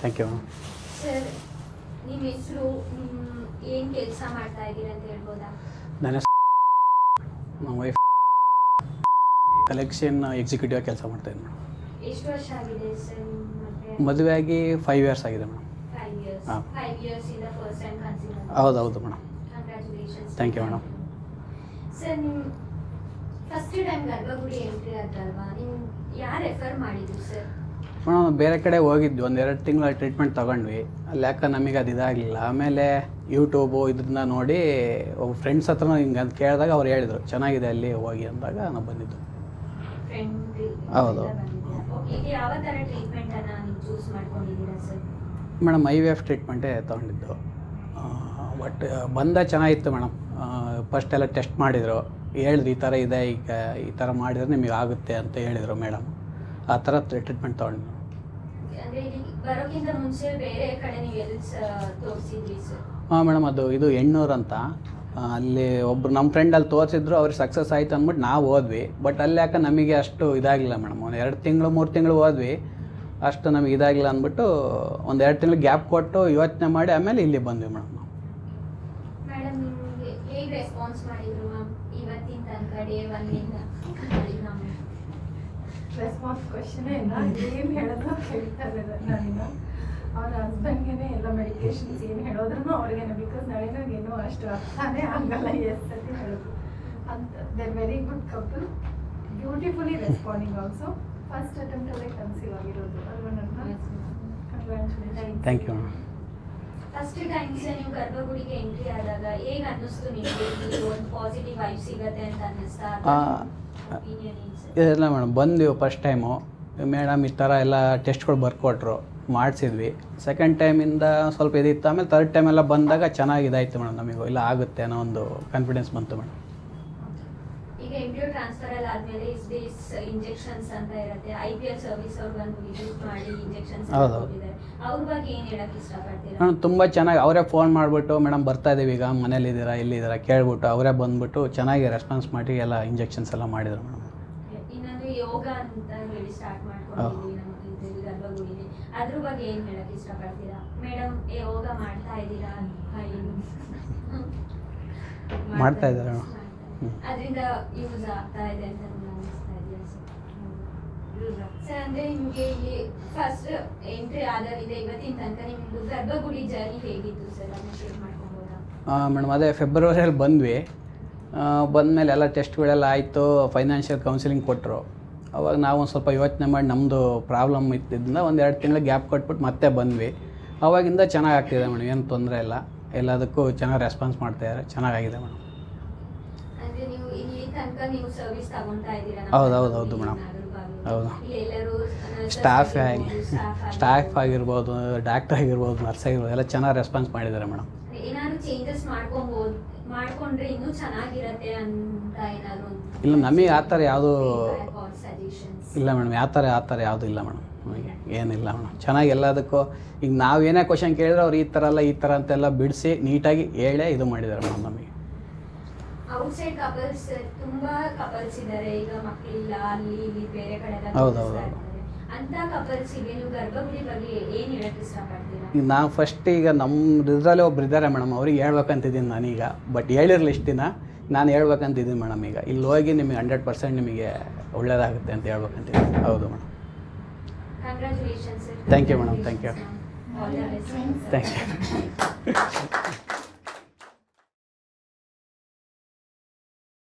Thank you sir ನಿಮ್ಮ ಹೆಸರು ಏನು ಕೆಲಸ ಮಾಡ್ತಾ ಇದ್ದೀರಾ ಅಂತ ಹೇಳ್ಬೋದಾ? ನನ್ನ ನಮ್ಮ ವೈಫ್ ಕಲೆಕ್ಷನ್ ಎಕ್ಸಿಕ್ಯೂಟಿವ್ ಕೆಲಸ ಮಾಡ್ತಾಯಿದ್ದೀನಿ ಮೇಡಮ್ ಎಷ್ಟು ವರ್ಷ ಆಗಿದೆ ಸರ್ ಮದುವೆ? ಆಗಿ ಫೈವ್ ಇಯರ್ಸ್ ಆಗಿದೆ ಮೇಡಮ್. ಇಯರ್ಸ್ ಹಾ. ಹೌದು ಹೌದು madam. Thank you madam. Sir ನಿಮ್ಮ ಫಸ್ಟ್ ಟೈಮ್ ಗರ್ಭಗುಡಿ ಎಂಟ್ರಿ ಆದ್ರಲ್ವಾ ನೀವು ಯಾರು ರೆಫರ್ ಮಾಡಿದ್ರು ಸರ್ ಮೇಡಮ್ ಬೇರೆ ಕಡೆ ಹೋಗಿದ್ವಿ. ಒಂದು ಎರಡು ತಿಂಗಳ ಟ್ರೀಟ್ಮೆಂಟ್ ತಗೊಂಡ್ವಿ. ಅಲ್ಲಿ ಯಾಕೆ ನಮಗೆ ಅದು ಇದಾಗಲಿಲ್ಲ. ಆಮೇಲೆ ಯೂಟ್ಯೂಬು ಇದನ್ನ ನೋಡಿ ಒಬ್ಬ ಫ್ರೆಂಡ್ಸ್ ಹತ್ರ ಹಿಂಗೆ ಅಂತ ಕೇಳಿದಾಗ ಅವ್ರು ಹೇಳಿದರು ಚೆನ್ನಾಗಿದೆ ಅಲ್ಲಿ ಹೋಗಿ ಅಂದಾಗ ನಾವು ಬಂದಿದ್ದು. ಹೌದು. ಯಾವ ಥರ ಟ್ರೀಟ್ಮೆಂಟ್ ಅನ್ನ ನೀವು ಚೂಸ್ ಮಾಡ್ಕೊಂಡಿದ್ದೀರಾ sir madam I V F ಟ್ರೀಟ್ಮೆಂಟೇ ತೊಗೊಂಡಿದ್ದು. ಬಟ್ ಬಂದ ಚೆನ್ನಾಗಿತ್ತು ಮೇಡಮ್. ಫಸ್ಟ್ ಎಲ್ಲ ಟೆಸ್ಟ್ ಮಾಡಿದರು. ಹೇಳಿದ್ರು ಈ ಥರ ಇದೆ ಈಗ ಈ ಥರ ಮಾಡಿದ್ರೆ ನಿಮಗೆ ಆಗುತ್ತೆ ಅಂತ ಹೇಳಿದರು ಮೇಡಮ್. ಆ ಥರ ಟ್ರೀಟ್ಮೆಂಟ್ ತೊಗೊಂಡು ಹಾಂ ಮೇಡಮ್ ಅದು ಇದು ಎಣ್ಣೂರು ಅಂತ. ಅಲ್ಲಿ ಒಬ್ರು ನಮ್ಮ ಫ್ರೆಂಡ್ ಅಲ್ಲಿ ತೋರಿಸಿದ್ರು ಅವ್ರಿಗೆ ಸಕ್ಸಸ್ ಆಯ್ತು ಅಂದ್ಬಿಟ್ಟು ನಾವು ಹೋದ್ವಿ. ಬಟ್ ಅಲ್ಲಿ ಯಾಕೆ ನಮಗೆ ಅಷ್ಟು ಇದಾಗಿಲ್ಲ ಮೇಡಮ್. ಒಂದು ಎರಡು ತಿಂಗಳು ಮೂರು ತಿಂಗಳು ಹೋದ್ವಿ. ಅಷ್ಟು ನಮಗೆ ಇದಾಗಿಲ್ಲ ಅಂದ್ಬಿಟ್ಟು ಒಂದು ಎರಡು ತಿಂಗಳು ಗ್ಯಾಪ್ ಕೊಟ್ಟು ಯೋಚನೆ ಮಾಡಿ ಆಮೇಲೆ ಇಲ್ಲಿ ಬಂದ್ವಿ ಮೇಡಮ್ ನಾವು. ರೆಸ್ಪಾನ್ಸ್ ಮಾಡಿದ್ರು ಮ್ಯಾಮ್ ಇವತ್ತಿನ ತನಕ ಡೇ ಒನ್ನಿಂದ ರೆಸ್ಪಾನ್ಸ್ ಕ್ವಶನೇ ಇಲ್ಲ ಏನು ಹೇಳೋದು ಕೇಳ್ತಾರೆ ನಾನಿನ್ನ ಅವ್ರ ಹಸ್ಬೆಂಡ್ಗೆ ಎಲ್ಲ ಮೆಡಿಕೇಶನ್ಸ್ ಏನು ಹೇಳಿದ್ರು ಅವ್ರಿಗೇನೆ ಬಿಕಾಸ್ ನಳಿನಾಗೇನು ಅಷ್ಟು ಅರ್ಥನೇ ಆಗಲ್ಲ ಎಸ್ ಸತಿ ಹೇಳೋದು. ಅಂತ there very good couple beautifully responding also first attempt ಅಲ್ಲೇ ಕನ್ಸೀವ್ ಆಗಿರೋದು. ಅಲ್ವಾ ನನ್ನ congratulation thank you madam first times ನೀವು ಗರ್ಭಗುಡಿಗೆ ಎಂಟ್ರಿ ಆದಾಗ ಹೇಗೆ ಅನ್ನಿಸ್ತು ನಿಮಗೆ? ಒಂದು ಪಾಸಿಟಿವ್ ವೈಬ್ ಸಿಗತ್ತೆ ಅಂತ ಅನ್ನಿಸ್ತಾ ಆ, ಒಪಿನಿಯನ್ ಸರ್? ಇಲ್ಲ ಮೇಡಮ್ ಬಂದ್ವಿ ಫಸ್ಟ್ ಟೈಮು ಮೇಡಮ್ ಈ ಥರ ಎಲ್ಲ ಟೆಸ್ಟ್ಗಳು ಬರ್ಕೊಟ್ರು. ಮಾಡಿಸಿದ್ವಿ. ಸೆಕೆಂಡ್ ಟೈಮಿಂದ ಸ್ವಲ್ಪ ಇದಿತ್ತು. ಆಮೇಲೆ ತರ್ಡ್ ಟೈಮೆಲ್ಲ ಎಲ್ಲ ಬಂದಾಗ ಚೆನ್ನಾಗಿ ಇದಾಯಿತು ಮೇಡಮ್ ನಮಗೂ. ಇಲ್ಲ ಆಗುತ್ತೆ ಅನ್ನೋ ಒಂದು ಕಾನ್ಫಿಡೆನ್ಸ್ ಬಂತು ಮೇಡಮ್. ಎಂಬ್ರಿಯೋ ಟ್ರಾನ್ಸ್ಫರ್ ಅಲ್ಲಿ ಆದ್ಮೇಲೆ ಇಸ್ ದಿಸ್ ಇಂಜೆಕ್ಷನ್ಸ್ ಅಂತ ಇರುತ್ತೆ. ಐ ಪಿ ಎಲ್ ಸರ್ವಿಸ್ ಅವ್ರು ಬಂದು ವಿಸಿಟ್ ಮಾಡಿ ಇಂಜೆಕ್ಷನ್ಸ್ ಹೌದು. ಕೊಟ್ಟಿದ್ದಾರೆ. ಅವ್ರ ಬಗ್ಗೆ ಏನ್ ಹೇಳಕ್ ಇಷ್ಟಪಡ್ತೀರಾ? ಮೇಡಮ್ ತುಂಬ ಚೆನ್ನಾಗಿ ಅವರೇ ಫೋನ್ ಮಾಡಿಬಿಟ್ಟು ಮೇಡಮ್ ಬರ್ತಾ ಇದ್ದೀವಿ ಈಗ ಮನೇಲಿದ್ದೀರಾ ಇಲ್ಲಿದ್ದೀರಾ ಕೇಳ್ಬಿಟ್ಟು ಅವರೇ ಬಂದ್ಬಿಟ್ಟು ಚೆನ್ನಾಗಿ ರೆಸ್ಪಾನ್ಸ್ ಮಾಡಿ ಎಲ್ಲ ಇಂಜೆಕ್ಷನ್ಸ್ ಎಲ್ಲ ಮಾಡಿದರು ಮೇಡಮ್ ಇನ್ನೊಂದು ಯೋಗ ಅಂತ ಹೇಳಿ ಸ್ಟಾರ್ಟ್ ಮಾಡ್ಕೊಂಡಿದ್ದೀವಿ ನಮ್ಮ ಇದರಲ್ಲಿ ಗರ್ಭಗುಡಿಲಿ. ಅದ್ರ ಬಗ್ಗೆ ಏನ್ ಹೇಳಕ್ ಇಷ್ಟಪಡ್ತೀರಾ? ಮೇಡಮ್ ಯೋಗ ಮಾಡ್ತಾ ಇದ್ದೀರಾ ಹಾಂ, ಏನು? ಮಾಡ್ತಾ ಇದ್ದಾರೆ. ಅದರಿಂದ ಯೂಸ್ ಆಗ್ತಾ ಇದೆ ಅಂತ ಅನಿಸ್ತಾ ಸರ್ ಅಂದ್ರೆ ನಿಮಗೆ ಇಲ್ಲಿ ಫಸ್ಟ್ ಎಂಟ್ರಿ ಆದಾಗಿದೆ ಇವತ್ತಿನ ತನಕ ನಿಮ್ದು ಗರ್ಭಗುಡಿ ಜರ್ನಿ ಹೇಗಿತ್ತು ಸರ್ ಅದನ್ನ ಶೇರ್ ಮಾಡ್ಕೊಬೋದಾ? ಮೇಡಮ್ ಅದೇ ಫೆಬ್ರವರಿಯಲ್ಲಿ ಬಂದ್ವಿ. ಬಂದಮೇಲೆ ಎಲ್ಲ ಟೆಸ್ಟ್ಗಳೆಲ್ಲ ಆಯಿತು ಫೈನಾನ್ಷಿಯಲ್ ಕೌನ್ಸಿಲಿಂಗ್ ಕೊಟ್ಟರು ಅವಾಗ ನಾವು ಒಂದು ಸ್ವಲ್ಪ ಯೋಚನೆ ಮಾಡಿ ನಮ್ಮದು ಪ್ರಾಬ್ಲಮ್ ಇದ್ದಿದ್ದರಿಂದ ಒಂದು ಎರಡು ತಿಂಗಳು ಗ್ಯಾಪ್ ಕೊಟ್ಬಿಟ್ಟು ಮತ್ತೆ ಬಂದ್ವಿ. ಅವಾಗಿಂದ ಚೆನ್ನಾಗಿ ಆಗ್ತಿದೆ ಮೇಡಮ್ ಏನು ತೊಂದರೆ ಇಲ್ಲ. ಎಲ್ಲದಕ್ಕೂ ಚೆನ್ನಾಗಿ ರೆಸ್ಪಾನ್ಸ್ ಮಾಡ್ತಾಯಿದ್ದಾರೆ ಚೆನ್ನಾಗಾಗಿದೆ ಮೇಡಮ್ ನೀವು ಇಲ್ಲಿ ತನಕ ನೀವು ಸರ್ವಿಸ್ ತಗೊಂತಾ ಇದ್ದೀರಾ? ಹೌದು, ಹೌದು, ಹೌದು ಮೇಡಮ್. ಹೌದು. ಸ್ಟಾಫ್ ಆಗಿ ಸ್ಟಾಫ್ ಆಗಿರ್ಬೋದು. ಡಾಕ್ಟರ್ ಆಗಿರ್ಬೋದು ನರ್ಸ್ ಆಗಿರ್ಬೋದು ಎಲ್ಲ ಚೆನ್ನಾಗಿ ರೆಸ್ಪಾನ್ಸ್ ಮಾಡಿದ್ದಾರೆ ಮೇಡಮ್. ಏನಾದ್ರು ಚೇಂಜಸ್ ಮಾಡ್ಕೊಬೋದು ಮಾಡ್ಕೊಂಡ್ರೆ ಇನ್ನೂ ಚೆನ್ನಾಗಿರತ್ತೆ ಅಂತ ಏನಾದ್ರು ಇಲ್ಲ ನಮಗೆ ಆ ಥರ ಯಾವುದು ಇಲ್ಲ ಮೇಡಮ್ ಯಾವ ಥರ ಆ ಥರ ಯಾವುದು ಇಲ್ಲ ಮೇಡಮ್ ನಮಗೆ ಏನಿಲ್ಲ ಮೇಡಮ್. ಚೆನ್ನಾಗಿ ಎಲ್ಲದಕ್ಕೂ ಈಗ ನಾವು ಏನೇ ಕ್ವಶನ್ ಕೇಳಿದ್ರೆ ಅವ್ರು ಈ ಥರ ಅಲ್ಲ ಈ ಥರ ಅಂತೆಲ್ಲ ಬಿಡಿಸಿ ನೀಟಾಗಿ ಹೇಳೇ ಇದು ಮಾಡಿದ್ದಾರೆ ಮೇಡಮ್ ನಮಗೆ. ಔಟ್ಸೈಡ್ ಕಪಲ್ಸ್ ತುಂಬಾ ಕಪಲ್ಸ್ ಇದ್ದಾರೆ ಈಗ ಮಕ್ಕಳಿಲ್ಲ ಅಲ್ಲಿ ಇಲ್ಲಿ ಬೇರೆ ಕಡೆ ಅಂತ ಕಪಲ್ಸಿಗೆ ನೀವು ಗರ್ಭಗುಡಿ ಬಗ್ಗೆ ಏನ್ ಇಷ್ಟಪಡ್ತೀರಾ? ನಾವು ಫಸ್ಟ್ ಈಗ ನಮ್ಮ ಇದರಲ್ಲಿ ಒಬ್ರು ಇದ್ದಾರೆ ಮೇಡಮ್. ಅವ್ರಿಗೆ ಹೇಳ್ಬೇಕಂತಿದ್ದೀನಿ ನಾನೀಗ. ಬಟ್ ಹೇಳಿರಲಿ ಇಷ್ಟು ದಿನ. ನಾನು ಹೇಳ್ಬೇಕಂತಿದ್ದೀನಿ ಮೇಡಮ್ ಈಗ. ಇಲ್ಲಿ ಹೋಗಿ ನಿಮಗೆ ಹಂಡ್ರೆಡ್ ಪರ್ಸೆಂಟ್ ನಿಮಗೆ ಒಳ್ಳೇದಾಗುತ್ತೆ ಅಂತ ಹೇಳ್ಬೇಕಂತಿದ್ದೀನಿ. ಹೌದು madam. Thank you madam thank you thank you